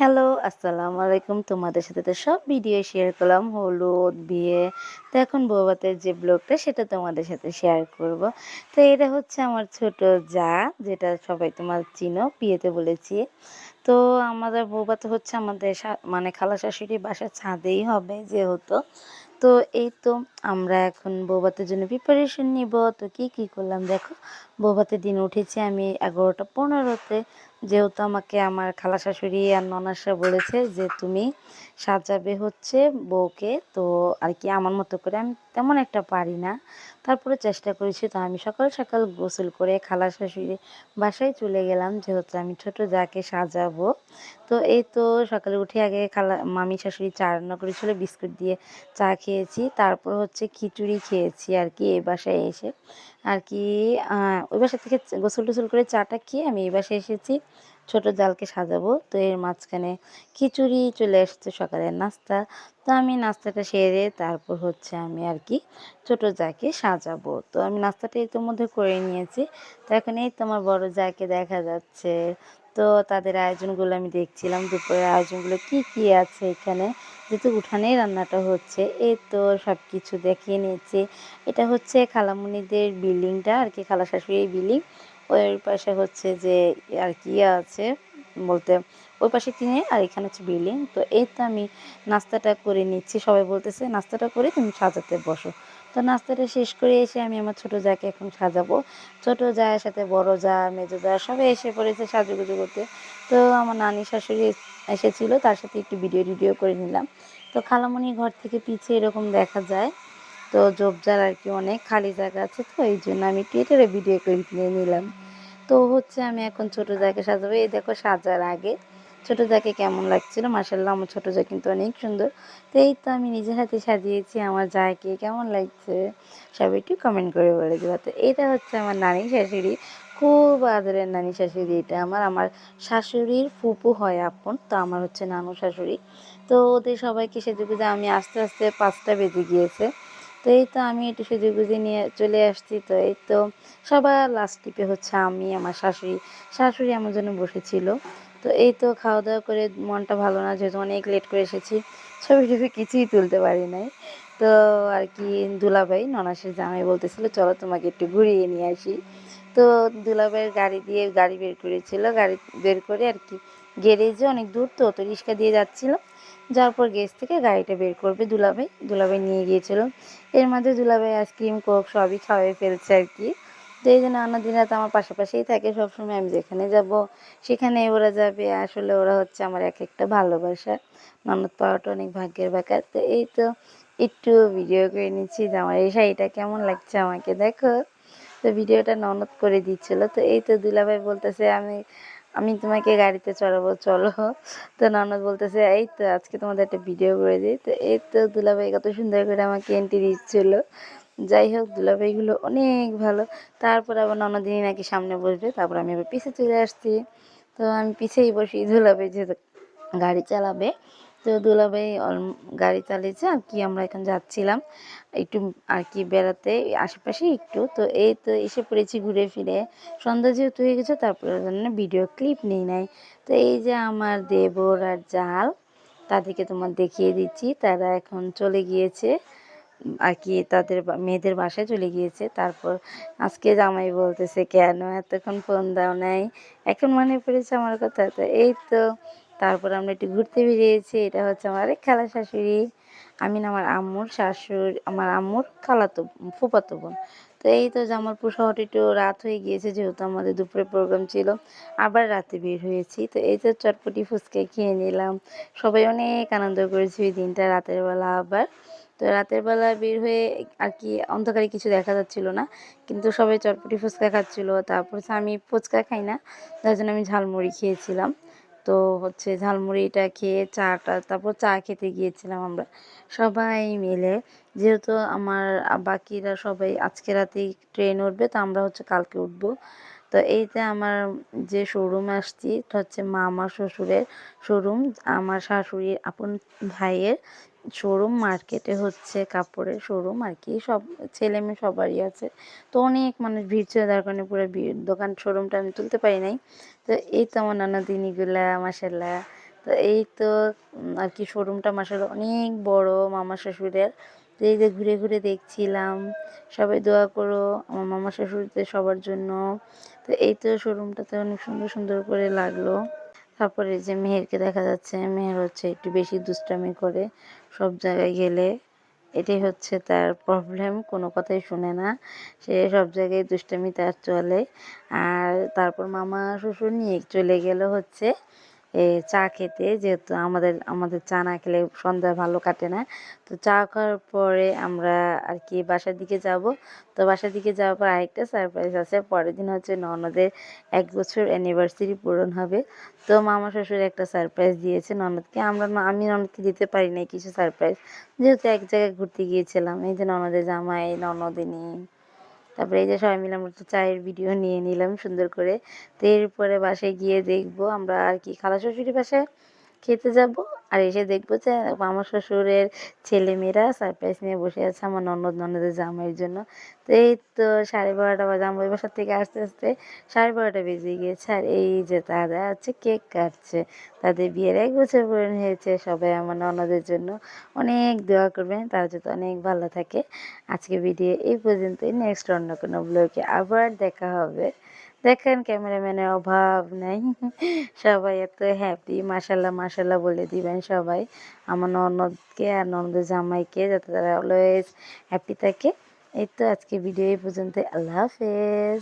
Hello, আসসালামু আলাইকুম। তোমাদের সাথে তো সব ভিডিও শেয়ার করলাম, হলুদ, বিয়ে। তো এখন বৌভাতের যে ব্লগটা সেটা তোমাদের সাথে শেয়ার করব। তো এটা হচ্ছে আমার ছোট যা, যেটা সবাই তোমার চিনো, বিয়েতে বলেছি। তো আমাদের বৌভাত হচ্ছে আমাদের মানে খালা শাশুড়ি বাসার ছাদেই হবে যেহেতু। তো এই তো আমরা এখন বৌভাতের জন্য প্রিপারেশন নিব। তো কি কি করলাম দেখো, বৌভাতের দিন উঠেছি, আমি এগারোটা পনেরোতে যেহেতু আমাকে আমার খালা শাশুড়ি আর ননাসা বলেছে যে তুমি সাজাবে হচ্ছে বউকে, তো আর কি আমার মতো করে আমি তেমন একটা পারি না। তারপরে চেষ্টা করেছি, তো আমি সকাল সকাল গোসল করে খালা শাশুড়ি বাসায় চলে গেলাম, যেহেতু আমি ছোট, যাকে সাজাবো। তো এই তো সকালে উঠে আগে খালা, মামি, শাশুড়ি চা রান্না করেছিল, বিস্কুট দিয়ে চা খেয়েছি। তারপর হচ্ছে খিচুড়ি খেয়েছি আর কি এই বাসায় এসে। আর কি ওই বাসা থেকে গোসল টোসল করে চাটা খেয়ে আমি এই বাসায় এসেছি। ছোট জালকে সাজাবো। তো এর মাঝখানে খিচুড়ি চলে এসেছে সকালের নাস্তা। তো আমি নাস্তাটা সেরে তারপর হচ্ছে আমি আর কি ছোট জাকে সাজাবো। তো আমি নাস্তাটা ইতিমধ্যে করে নিয়েছি। তো এখন এই তোমার বড় জাকে দেখা যাচ্ছে। তো তাদের আয়োজনগুলো আমি দেখছিলাম, দুপুরের আয়োজনগুলো কি কি আছে এখানে? যেহেতু উঠানেই রান্নাটা হচ্ছে, এই তো সব কিছু দেখিয়ে নিয়েছি। এটা হচ্ছে খালামুনিদের বিল্ডিংটা, আর কি খালা শাশুড়ির বিল্ডিং। ওই পাশে হচ্ছে যে আর কি আছে বলতে, ওই পাশে কিনে আর এখানে হচ্ছে বিল্ডিং। তো এই তো আমি নাস্তাটা করে নিচ্ছি। সবাই বলতেছে, নাস্তাটা করে তুমি সাজাতে বসো। তো নাস্তাটা শেষ করে এসে আমি আমার ছোট জাকে এখন সাজাবো। ছোট জায়ের সাথে বড় যা, মেজো যা সবাই এসে পড়েছে সাজুগুজু করতে। তো আমার নানি শাশুড়ি এসেছিল, তার সাথে একটু ভিডিও টিডিও করে নিলাম। তো খালামণি ঘর থেকে পিছিয়ে এরকম দেখা যায়। তো জবজার আর কি অনেক খালি জায়গা আছে তো, এই জন্য আমি টুইটারে ভিডিও করে নিয়ে নিলাম। তো হচ্ছে আমি এখন ছোট জায়গা সাজাবো। এই দেখো সাজার আগে ছোট জাকে কেমন লাগছিল? মাসাল্লাহ আমার ছোট যা কিন্তু অনেক সুন্দর। তো এই তো আমি নিজের হাতে সাজিয়েছি, আমার জায়কে কেমন লাগছে? সবাই একটু কমেন্ট করে বলে দেবো। তো এটা হচ্ছে আমার নানি শাশুড়ি। খুব আদরের নানি শাশুড়ি এটা আমার। আমার শাশুড়ির ফুপু হয় আপন, তো আমার হচ্ছে নানু শাশুড়ি। তো ওদের সবাইকে সেজে গুজে আমি আস্তে আস্তে পাঁচটা বেজে গিয়েছে। তো এই তো আমি একটু সেজে গুজে নিয়ে চলে আসছি। তো এই তো সবার লাস্ট টিপে হচ্ছে আমি, আমার শাশুড়ি। শাশুড়ি আমার জন্য বসেছিল। তো এই তো খাওয়া দাওয়া করে মনটা ভালো না, যেহেতু অনেক লেট করে এসেছি। ছবি টবি কিছুই তুলতে পারি নাই। তো আর কি, দুলাভাই, ননাসের জামাই বলতেছিল, চলো তোমাকে একটু ঘুরিয়ে নিয়ে আসি। তো দুলাভাইয়ের গাড়ি দিয়ে গাড়ি বের করেছিল, গাড়ি বের করে আর কি গ্যারেজে অনেক দূর তো তো রিক্সা দিয়ে যাচ্ছিল। যাওয়ার পর গ্যাস থেকে গাড়িটা বের করবে দুলাভাই। দুলাভাই নিয়ে গিয়েছিল। এর মধ্যে দুলাভাই আইসক্রিম কোক সবই খাওয়াই ফেলছে আর কি। তো এই জন্য অন্যদিন রাত আমার পাশাপাশিই থাকে, সবসময় আমি যেখানে যাব সেখানে ওরা যাবে। আসলে ওরা হচ্ছে আমার এক একটা ভালোবাসা। ননদ পাওয়াটা অনেক ভাগ্যের ব্যাপার। তো এই তো একটু ভিডিও করে নিচ্ছি যে আমার এই শাড়িটা কেমন লাগছে আমাকে, দেখো। তো ভিডিওটা ননদ করে দিচ্ছিল। তো এই তো দুলাভাই বলতেছে, আমি আমি তোমাকে গাড়িতে চড়াবো, চলো। তো ননদ বলতেছে, এই তো আজকে তোমাদের একটা ভিডিও করে দিই। তো এই তো দুলাভাই কত সুন্দর করে আমাকে এন্ট্রি দিচ্ছিল। যাই হোক, দুলাভাইগুলো অনেক ভালো। তারপর আবার ননদিনী নাকি সামনে বসবে, তারপর আমি আবার পিছে চলে আসছি। তো আমি পিছেই বসি, দুলাভাই যেহেতু গাড়ি চালাবে। তো দুলাভাই গাড়ি চালিয়েছে, আর কি আমরা এখন যাচ্ছিলাম। একটু আর কি বেড়াতে, আশেপাশে একটু। তো এই তো এসে পড়েছি ঘুরে ফিরে। সন্ধ্যা যেহেতু হয়ে গেছে, তারপরে জন্য ভিডিও ক্লিপ নেই নাই। তো এই যে আমার দেবর আর জাল, তাদেরকে তোমার দেখিয়ে দিচ্ছি। তারা এখন চলে গিয়েছে। আর কি তাদের মেয়েদের বাসায় চলে গিয়েছে। তারপর আজকে জামাই বলতেছে, কেন এতক্ষণ ফোন দাও নাই? এখন মনে পড়েছে আমার কথা, তো এই তো। তারপর আমরা একটু ঘুরতে বেরিয়েছি, এটা হচ্ছে আমার আরেক খালা শাশুড়ি। আমি না, আমার আম্মুর শাশুড়ি, আমার আম্মুর খালাতো, ফুফাতো বোন। তো এই তো জামালপুর শহরটি একটু রাত হয়ে গিয়েছে, যেহেতু আমাদের দুপুরে প্রোগ্রাম ছিল। আবার রাতে বের হয়েছি, তো এই তো চটপটি ফুচকা খেয়ে নিলাম। সবাই অনেক আনন্দ করেছি ওই দিনটা, রাতের বেলা আবার। তো রাতের বেলা বের হয়ে আর কি অন্ধকারে কিছু দেখা যাচ্ছিল না, কিন্তু সবাই চটপটি ফুচকা খাচ্ছিল, তারপর আমি ফুচকা খাই না যার জন্য আমি ঝালমুড়ি খেয়েছিলাম। তো হচ্ছে ঝালমুড়িটা খেয়ে চাটা, তারপর চা খেতে গিয়েছিলাম আমরা। সবাই মিলে, যেহেতু আমার বাকিরা সবাই আজকে রাতেই ট্রেন উঠবে, তো আমরা হচ্ছে কালকে উঠবো। তো এইতে আমার যে শোরুম আসছি, এটা হচ্ছে মামা শ্বশুরের শোরুম আমার শাশুড়ির আপন ভাইয়ের। শোরুম মার্কেটে হচ্ছে কাপড়ের শোরুম আর কি। সব ছেলে মেয়ে সবারই আছে। তো অনেক মানুষ ভিড় ছিল যার কারণে পুরো দোকান শোরুমটা আমি তুলতে পারি নাই। তো এই তো আমার নানা দিনিগুলা মাসাল্লাহ। তো এই তো আর কি শোরুমটা মাসাল অনেক বড় মামা শ্বশুরের। তো এই যে ঘুরে ঘুরে দেখছিলাম, সবাই দোয়া করো আমার মামা শ্বশুরদের সবার জন্য। তো এই তো শোরুমটাতে অনেক সুন্দর সুন্দর করে লাগল। তারপরে যে মেহেরকে দেখা যাচ্ছে, মেহের হচ্ছে একটু বেশি দুষ্টামি করে সব জায়গায় গেলে। এটাই হচ্ছে তার প্রবলেম কোনো কথাই শুনে না। সে সব জায়গায় দুষ্টামি তার চলে। আর তারপর মামা শ্বশুর নিয়ে চলে গেল হচ্ছে চা খেতে, যেহেতু আমাদের আমাদের চা না খেলে সন্ধ্যা ভালো কাটে না। তো চা খাওয়ার পরে আমরা আর কি বাসার দিকে যাব। তো বাসার দিকে যাওয়ার পর আরেকটা সারপ্রাইজ আছে। পরের দিন হচ্ছে ননদের এক বছর অ্যানিভার্সারি পূরণ হবে। তো মামা শ্বশুর একটা সারপ্রাইজ দিয়েছে ননদকে। আমরা ন- আমি ননদকে দিতে পারি নাই কিছু সারপ্রাইজ যেহেতু এক জায়গায় ঘুরতে গিয়েছিলাম। এই যে ননদের জামাই, ননদিনী তারপরে এই যে সবাই মিলে আমরা তো চায়ের ভিডিও নিয়ে নিলাম সুন্দর করে। তো এরপরে বাসায় গিয়ে দেখব আমরা আর কি। খালা শ্বশুরি বাসায় খেতে যাব আর এসে দেখব যে আমার শ্বশুরের ছেলেমেয়েরা সারপ্রাইজ নিয়ে বসে আছে আমার ননদ ননদের জামাইয়ের জন্য। তো এই তো সাড়ে বারোটা বাজে, আমরা বাসার থেকে আস্তে আস্তে সাড়ে বারোটা বেজে গিয়েছে আর এই যে তারা হচ্ছে কেক কাটছে। তাদের বিয়ের এক বছর পূরণ হয়েছে সবাই আমার ননদের জন্য। অনেক দোয়া করবেন, তারা যাতে অনেক ভালো থাকে। আজকে ভিডিও এই পর্যন্তই। নেক্সট অন্য কোনো ব্লগে আবার দেখা হবে। দেখেন ক্যামেরাম্যানের অভাব নেই। সবাই এত হ্যাপি মাসাল্লাহ মাসাল্লাহ বলে দিবেন সবাই। আমার ননদকে আর ননদের জামাইকে যাতে তারা অলওয়েজ হ্যাপি থাকে। এই তো আজকে ভিডিও এই পর্যন্ত আল্লাহ হাফেজ।